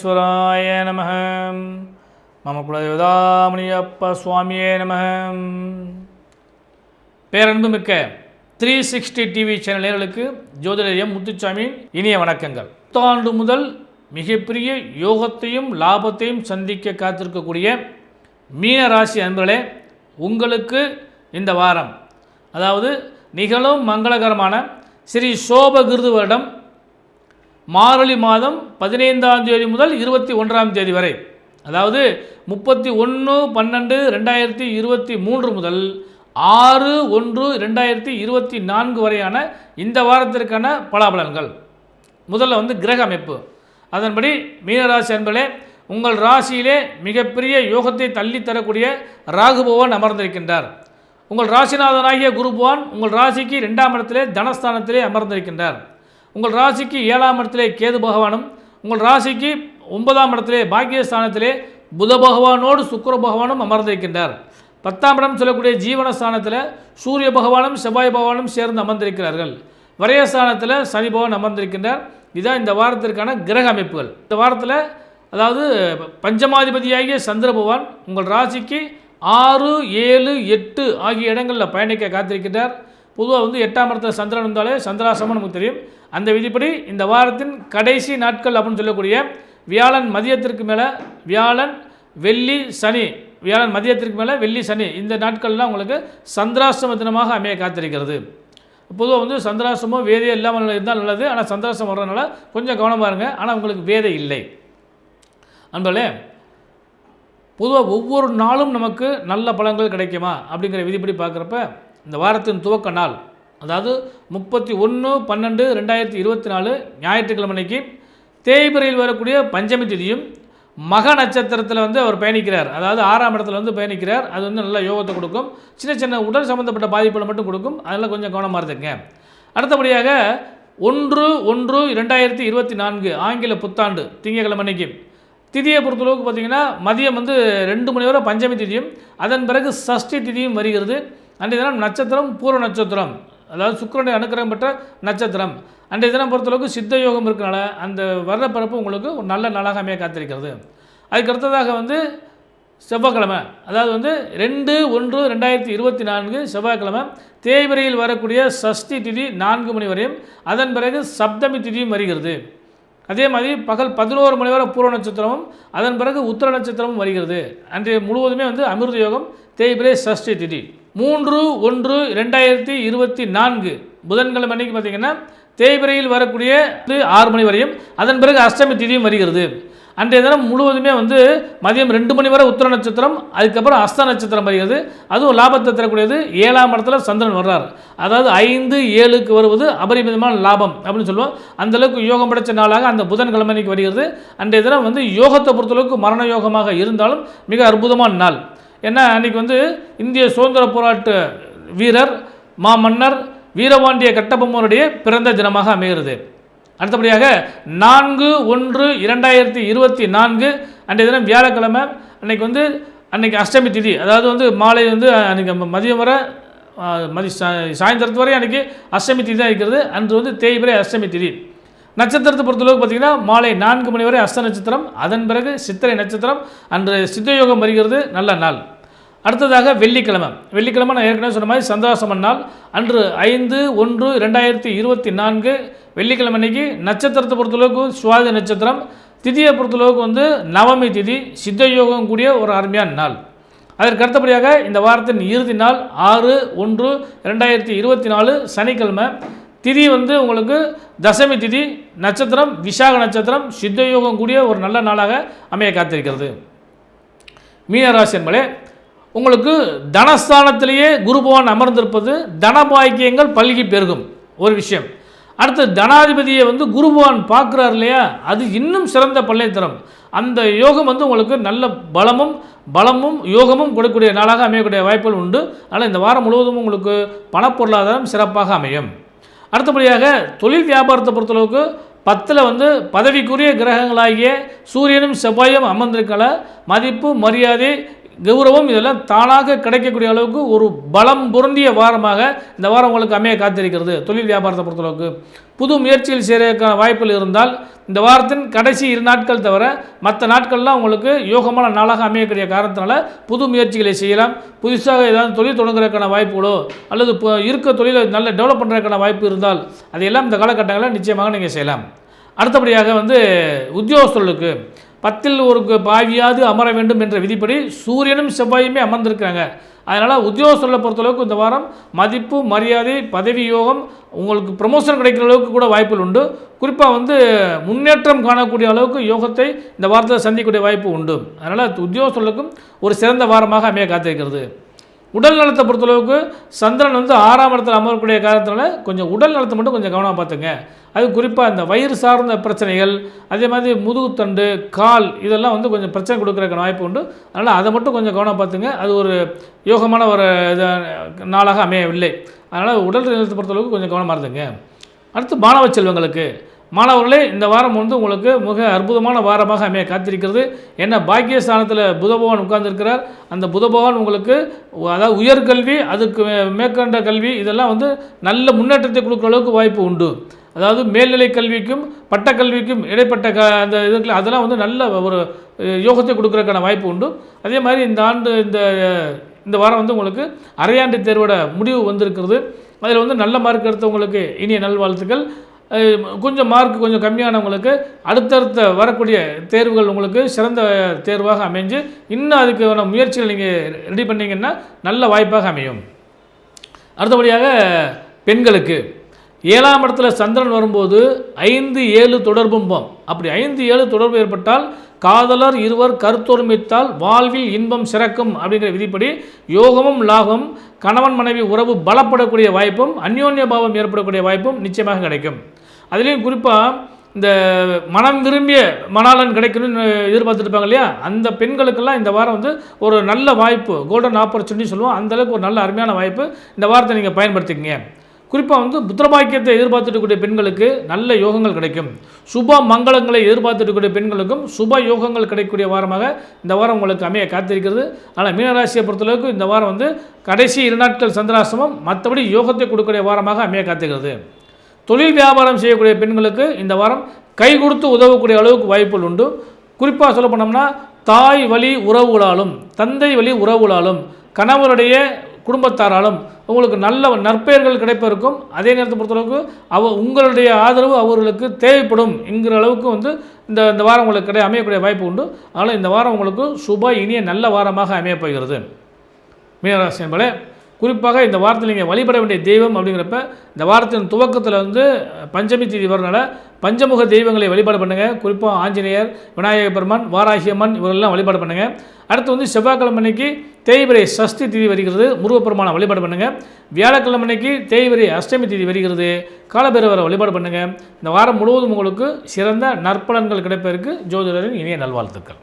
விக்னேஸ்வராய நம. மம குலதேவதாமணியப்ப சுவாமியே நம. பேரன்புமிக்க த்ரீ சிக்ஸ்டி டிவி சேனல் நேர்களுக்கு ஜோதிடரியம் முத்துச்சாமியின் இனிய வணக்கங்கள். புத்தாண்டு முதல் மிகப்பெரிய யோகத்தையும் லாபத்தையும் சந்திக்க காத்திருக்கக்கூடிய மீன ராசி அன்பர்களே உங்களுக்கு இந்த வாரம் அதாவது நிகழும் மங்களகரமான ஸ்ரீ சோபகிருது வருடம் மார்கழி மாதம் பதினைந்தாம் தேதி முதல் இருபத்தி ஒன்றாம் தேதி வரை. அதாவது முப்பத்தி ஒன்று பன்னெண்டு ரெண்டாயிரத்தி இருபத்தி மூன்று முதல் ஆறு ஒன்று ரெண்டாயிரத்தி இருபத்தி நான்கு வரையான இந்த வாரத்திற்கான பலாபலன்கள். முதல்ல வந்து கிரக அமைப்பு. அதன்படி மீனராசி என்பதே உங்கள் ராசியிலே மிகப்பெரிய யோகத்தை தள்ளி தரக்கூடிய ராகுபவன் அமர்ந்திருக்கின்றார். உங்கள் ராசிநாதனாகிய குருபவான் உங்கள் ராசிக்கு ரெண்டாம் இடத்திலே தனஸ்தானத்திலே அமர்ந்திருக்கின்றார். உங்கள் ராசிக்கு ஏழாம் இடத்திலே கேது பகவானும் உங்கள் ராசிக்கு ஒன்பதாம் இடத்திலே பாக்கியஸ்தானத்திலே புத பகவானோடு சுக்கர பகவானும் அமர்ந்திருக்கின்றார். பத்தாம் இடம் சொல்லக்கூடிய ஜீவனஸ்தானத்தில் சூரிய பகவானும் செவ்வாய் பகவானும் சேர்ந்து அமர்ந்திருக்கிறார்கள். வரையஸ்தானத்தில் சனி பகவான் அமர்ந்திருக்கின்றார். இதுதான் இந்த வாரத்திற்கான கிரக அமைப்புகள். இந்த வாரத்தில் அதாவது பஞ்சமாதிபதியாகிய சந்திர பகவான் உங்கள் ராசிக்கு ஆறு ஏழு எட்டு ஆகிய இடங்களில் பயணிக்க காத்திருக்கின்றார். பொதுவாக வந்து எட்டாம் இடத்துல சந்திரன் இருந்தாலே சந்திராசமம் நமக்கு தெரியும். அந்த விதிப்படி இந்த வாரத்தின் கடைசி நாட்கள் அப்படின்னு சொல்லக்கூடிய வியாழன் மதியத்திற்கு மேலே வியாழன் வெள்ளி சனி. வியாழன் மதியத்திற்கு மேலே வெள்ளி சனி. இந்த நாட்கள்லாம் உங்களுக்கு சந்திராசிரம தினமாக அமைய காத்திருக்கிறது. பொதுவாக வந்து சந்திராசிரமம் வேதே இல்லாமல் இருந்தால் நல்லது. ஆனால் சந்திராசிரமம் வர்றதுனால கொஞ்சம் கவனமாக இருங்க. ஆனால் உங்களுக்கு வேதை இல்லை. அன்பர்களே பொதுவாக ஒவ்வொரு நாளும் நமக்கு நல்ல பழங்கள் கிடைக்குமா அப்படிங்கிற விதிப்படி பார்க்குறப்ப இந்த வாரத்தின் துவக்க நாள் அதாவது முப்பத்தி ஒன்று பன்னெண்டு ரெண்டாயிரத்தி இருபத்தி நாலு ஞாயிற்றுக்கிழமைக்கு தேய்பிரையில் வரக்கூடிய பஞ்சமி திதியும் மக நட்சத்திரத்தில் வந்து அவர் பயணிக்கிறார். அதாவது ஆறாம் இடத்துல வந்து பயணிக்கிறார். அது வந்து நல்ல யோகத்தை கொடுக்கும். சின்ன சின்ன உடல் சம்மந்தப்பட்ட பாதிப்புகளை மட்டும் கொடுக்கும். அதெல்லாம் கொஞ்சம் கவனமாக இருந்துங்க அடுத்தபடியாக ஒன்று ஒன்று இரண்டாயிரத்தி இருபத்தி நான்கு ஆங்கில புத்தாண்டு திங்கக்கிழமை அன்னைக்கு. திதியை பொறுத்தளவுக்கு பார்த்திங்கன்னா மதியம் வந்து ரெண்டு மணி வரை பஞ்சமி திதியும் அதன் பிறகு சஷ்டி திதியும் வருகிறது. அன்றைய தினம் நட்சத்திரம் பூர்வ நட்சத்திரம். அதாவது சுக்கரனுடைய அனுக்கிரகம் பெற்ற நட்சத்திரம். அன்றைய தினம் பொறுத்தளவுக்கு சித்த யோகம் இருக்கிறனால அந்த வர்ற பிறப்பு உங்களுக்கு ஒரு நல்ல நாளாக அமைய காத்திருக்கிறது. அதுக்கு அடுத்ததாக வந்து செவ்வாய்க்கிழமை. அதாவது வந்து ரெண்டு ஒன்று ரெண்டாயிரத்தி இருபத்தி நான்கு செவ்வாய்க்கிழமை. தேய்பிரையில் வரக்கூடிய சஷ்டி திதி நான்கு மணி வரையும். அதன் பிறகு சப்தமி திதியும் வருகிறது. அதே மாதிரி பகல் பதினோரு மணி வரை பூர்வ நட்சத்திரமும் அதன் பிறகு உத்தர நட்சத்திரமும் வருகிறது. அன்றைய முழுவதுமே வந்து அமிர்த யோகம் தேய்பிரை சஷ்டி திதி. மூன்று ஒன்று ரெண்டாயிரத்தி இருபத்தி நான்கு புதன்கிழமை அன்னைக்கு பார்த்தீங்கன்னா தேய்பிரையில் வரக்கூடிய இது ஆறு மணி வரையும் அதன் பிறகு அஷ்டமி திதியும் வருகிறது. அன்றைய தினம் முழுவதுமே வந்து மதியம் ரெண்டு மணி வரை உத்தர நட்சத்திரம் அதுக்கப்புறம் அஸ்த நட்சத்திரம் வருகிறது. அதுவும் லாபத்தை தரக்கூடியது. ஏழாம் இடத்துல சந்திரன் வர்றார். அதாவது ஐந்து ஏழுக்கு வருவது அபரிமிதமான லாபம் அப்படின்னு சொல்லுவோம். அந்த அளவுக்கு யோகம் படைத்த நாளாக அந்த புதன்கிழமைக்கு வருகிறது. அன்றைய தினம் வந்து யோகத்தை பொறுத்தளவுக்கு மரண யோகமாக இருந்தாலும் மிக அற்புதமான நாள். ஏன்னா அன்றைக்கி வந்து இந்திய சுதந்திர போராட்ட வீரர் மாமன்னர் வீரபாண்டிய கட்டபொம்மனுடைய பிறந்த தினமாக அமைகிறது. அடுத்தபடியாக நான்கு ஒன்று இரண்டாயிரத்தி இருபத்தி நான்கு அன்றைய தினம் வியாழக்கிழமை அன்னைக்கு வந்து அன்னைக்கு அஷ்டமி திதி அதாவது வந்து மாலை வந்து அன்றைக்கி மதியம் வரை மதி சாயந்தரத்து வரை அன்றைக்கி அஷ்டமி திதி தான் இருக்கிறது. அன்று வந்து தேய்பிரை அஷ்டமி திதி. நட்சத்திரத்தை பொறுத்தளவுக்கு பார்த்திங்கன்னா மாலை நான்கு மணி வரை அஸ்த நட்சத்திரம் அதன் பிறகு சித்திரை நட்சத்திரம் அன்று சித்தயோகம் வருகிறது நல்ல நாள். அடுத்ததாக வெள்ளிக்கிழமை. வெள்ளிக்கிழமை நான் ஏற்கனவே சொன்ன மாதிரி சந்திராசமன் நாள். அன்று ஐந்து ஒன்று ரெண்டாயிரத்தி இருபத்தி நான்கு. வெள்ளிக்கிழமை அன்னைக்கு நட்சத்திரத்தை பொறுத்தளவுக்கு சுவாதி நட்சத்திரம். திதியை பொறுத்தளவுக்கு வந்து நவமி திதி சித்த யோகம் கூடிய ஒரு அருமையான நாள். அதற்கு அடுத்தபடியாக இந்த வாரத்தின் இறுதி நாள் ஆறு ஒன்று ரெண்டாயிரத்தி இருபத்தி நாலு சனிக்கிழமை. திதி வந்து உங்களுக்கு தசமி திதி நட்சத்திரம் விசாக நட்சத்திரம் சித்த யோகம் கூடிய ஒரு நல்ல நாளாக அமைய காத்திருக்கிறது. மீனராசி என்பதே உங்களுக்கு தனஸ்தானத்திலேயே குருபவான் அமர்ந்திருப்பது தனபாக்கியங்கள் பல்கி பெருகும். ஒரு விஷயம். அடுத்து தனாதிபதியை வந்து குருபவான் பார்க்குறாரு இல்லையா? அது இன்னும் சிறந்த பல்லை அந்த யோகம் வந்து உங்களுக்கு நல்ல பலமும் பலமும் யோகமும் கொடுக்கக்கூடிய நாளாக அமையக்கூடிய வாய்ப்புகள் உண்டு. ஆனால் இந்த வாரம் முழுவதும் உங்களுக்கு பணப்பொருளாதாரம் சிறப்பாக அமையும். அடுத்தபடியாக தொழில் வியாபாரத்தை பொறுத்தளவுக்கு பத்தில் வந்து பதவிக்குரிய கிரகங்களாகிய சூரியனும் செவ்வாயும் அமர்ந்திருக்கல. மதிப்பு மரியாதை கௌரவம் இதெல்லாம் தானாக கிடைக்கக்கூடிய அளவுக்கு ஒரு பலம் பொருந்திய வாரமாக இந்த வாரம் உங்களுக்கு அமைய காத்திருக்கிறது. தொழில் வியாபாரத்தை பொறுத்தளவுக்கு புது முயற்சியில் சேரக்கான வாய்ப்புகள் இருந்தால் இந்த வாரத்தின் கடைசி இரு நாட்கள் தவிர மற்ற நாட்கள்லாம் உங்களுக்கு யோகமான நாளாக அமையக்கூடிய காரணத்தினால புது முயற்சிகளை செய்யலாம். புதுசாக ஏதாவது தொழில் தொடங்குறதுக்கான வாய்ப்புகளோ அல்லது இப்போ இருக்க தொழிலை நல்ல டெவலப் பண்ணுறதுக்கான வாய்ப்பு இருந்தால் அதையெல்லாம் இந்த காலகட்டங்களில் நிச்சயமாக நீங்கள் செய்யலாம். அடுத்தபடியாக வந்து உத்தியோகஸ்தர்களுக்கு பத்தில் ஒரு பாவியாவது அமர வேண்டும் என்ற விதிப்படி சூரியனும் செவ்வாயுமே அமர்ந்திருக்கிறாங்க. அதனால் உத்தியோகஸ்தர்களை பொறுத்தளவுக்கு இந்த வாரம் மதிப்பு மரியாதை பதவி யோகம் உங்களுக்கு ப்ரமோஷன் கிடைக்கிற அளவுக்கு கூட வாய்ப்புகள் உண்டு. குறிப்பாக வந்து முன்னேற்றம் காணக்கூடிய அளவுக்கு யோகத்தை இந்த வாரத்தில் சந்திக்கக்கூடிய வாய்ப்பு உண்டு. அதனால் உத்தியோகஸ்தர்களுக்கும் ஒரு சிறந்த வாரமாக அமைய காத்திருக்கிறது. உடல் நலத்தை பொறுத்தளவுக்கு சந்திரன் வந்து ஆறாம் இடத்துல அமரக்கூடிய காரணத்தினால கொஞ்சம் உடல் நலத்தை மட்டும் கொஞ்சம் கவனமாக பார்த்துங்க. அது குறிப்பாக இந்த வயிறு சார்ந்த பிரச்சனைகள் அதே மாதிரி முதுகுத்தண்டு கால் இதெல்லாம் வந்து கொஞ்சம் பிரச்சனை கொடுக்குறதுக்கான வாய்ப்பு உண்டு. அதனால் அதை மட்டும் கொஞ்சம் கவனம் பார்த்துங்க. அது ஒரு யோகமான ஒரு இது நாளாக அமையவில்லை. அதனால் உடல் நலத்தை பொறுத்தளவுக்கு கொஞ்சம் கவனமாக இருந்துங்க. அடுத்து மாணவ செல்வங்களுக்கு. மாணவர்களே இந்த வாரம் வந்து உங்களுக்கு மிக அற்புதமான வாரமாக அமைய காத்திருக்கிறது. ஏன்னா பாக்கியஸ்தானத்தில் புத உட்கார்ந்துருக்கிறார். அந்த புதபவன் உங்களுக்கு அதாவது உயர்கல்வி அதுக்கு மேற்கண்ட கல்வி இதெல்லாம் வந்து நல்ல முன்னேற்றத்தை கொடுக்குற அளவுக்கு வாய்ப்பு உண்டு. அதாவது மேல்நிலை கல்விக்கும் பட்டக்கல்விக்கும் இடைப்பட்ட க அந்த இதுக்கு அதெல்லாம் வந்து நல்ல ஒரு யோகத்தை கொடுக்குறதுக்கான வாய்ப்பு உண்டு. அதே மாதிரி இந்த ஆண்டு இந்த இந்த வாரம் வந்து உங்களுக்கு அரையாண்டு தேர்வோட முடிவு வந்திருக்கிறது. அதில் வந்து நல்ல மார்க் எடுத்தவங்களுக்கு இனிய நல்வாழ்த்துக்கள். கொஞ்சம் மார்க் கொஞ்சம் கம்மியானவங்களுக்கு அடுத்தடுத்த வரக்கூடிய தேர்வுகள் உங்களுக்கு சிறந்த தேர்வாக அமைஞ்சு இன்னும் அதுக்கான முயற்சிகள் நீங்கள் ரெடி பண்ணிங்கன்னா நல்ல வாய்ப்பாக அமையும். அடுத்தபடியாக பெண்களுக்கு ஏழாம் இடத்துல சந்திரன் வரும்போது ஐந்து ஏழு தொடர்பும்போம் அப்படி ஐந்து ஏழு தொடர்பு ஏற்பட்டால் காதலர் இருவர் கருத்தொருமித்தால் வாழ்வில் இன்பம் சிறக்கும் அப்படிங்கிற விதிப்படி யோகமும் லாபம் கணவன் மனைவி உறவு பலப்படக்கூடிய வாய்ப்பும் அந்யோன்ய பாவம் ஏற்படக்கூடிய வாய்ப்பும் நிச்சயமாக கிடைக்கும். அதுலேயும் குறிப்பாக இந்த மனம் விரும்பிய மணாளன் கிடைக்கணும்னு எதிர்பார்த்துருப்பாங்க இல்லையா? அந்த பெண்களுக்கெல்லாம் இந்த வாரம் வந்து ஒரு நல்ல வாய்ப்பு கோல்டன் ஆப்பர்ச்சுனிட்டி சொல்லுவோம். அந்த அளவுக்கு ஒரு நல்ல அருமையான வாய்ப்பு. இந்த வாரத்தை நீங்கள் பயன்படுத்திக்கங்க. குறிப்பாக வந்து புத்திரபாக்கியத்தை எதிர்பார்த்துட்டு இருக்கக்கூடிய பெண்களுக்கு நல்ல யோகங்கள் கிடைக்கும். சுப மங்களங்களை எதிர்பார்த்துட்டுக்கூடிய பெண்களுக்கும் சுப யோகங்கள் கிடைக்கக்கூடிய வாரமாக இந்த வாரம் உங்களுக்கு அமைய காத்திருக்கிறது. ஆனால் மீனராசியை பொறுத்தளவுக்கு இந்த வாரம் வந்து கடைசி இரு நாட்கள் சந்திராசிரமம் மற்றபடி யோகத்தை கொடுக்கக்கூடிய வாரமாக அமைய காத்திருக்கிறது. தொழில் வியாபாரம் செய்யக்கூடிய பெண்களுக்கு இந்த வாரம் கை கொடுத்து உதவக்கூடிய அளவுக்கு வாய்ப்புகள் உண்டு. குறிப்பாக சொல்ல போனோம்னா தாய் வழி உறவுகளாலும் தந்தை வழி உறவுகளாலும் கணவருடைய குடும்பத்தாராலும் உங்களுக்கு நல்ல நற்பெயர்கள் கிடைப்பதற்கும் அதே நேரத்தை பொறுத்தளவுக்கு அவ உங்களுடைய ஆதரவு அவர்களுக்கு தேவைப்படும் என்கிற அளவுக்கு வந்து இந்த இந்த வாரம் உங்களுக்கு கிடை அமையக்கூடிய வாய்ப்பு உண்டு. அதனால் இந்த வாரம் உங்களுக்கு சுப இனிய நல்ல வாரமாக அமையப்போகிறது மீனராசி என்பதே குறிப்பாக இந்த வாரத்தில் நீங்கள் வழிபட வேண்டிய தெய்வம் அப்படிங்கிறப்ப இந்த வாரத்தின் துவக்கத்தில் வந்து பஞ்சமி தேதி வரனால பஞ்சமுக தெய்வங்களை வழிபாடு பண்ணுங்கள் குறிப்பாக ஆஞ்சநேயர் விநாயக பெருமான் வாராகியம்மன் இவரெல்லாம் வழிபாடு பண்ணுங்கள் அடுத்து வந்து செவ்வாய்க்கிழமை அன்னைக்கு தேய்பிரை சஷ்டி திதி வருகிறது. முருகப்பெருமானை வழிபாடு பண்ணுங்கள் வியாழக்கிழமை அன்னைக்கு தேய்பிரை அஷ்டமி திதி வருகிறது. காலபைரவரை வழிபாடு பண்ணுங்கள் இந்த வாரம் முழுவதும் உங்களுக்கு சிறந்த நற்பலன்கள் கிடைப்பதற்கு ஜோதிடரின் இணைய நல்வாழ்த்துக்கள்.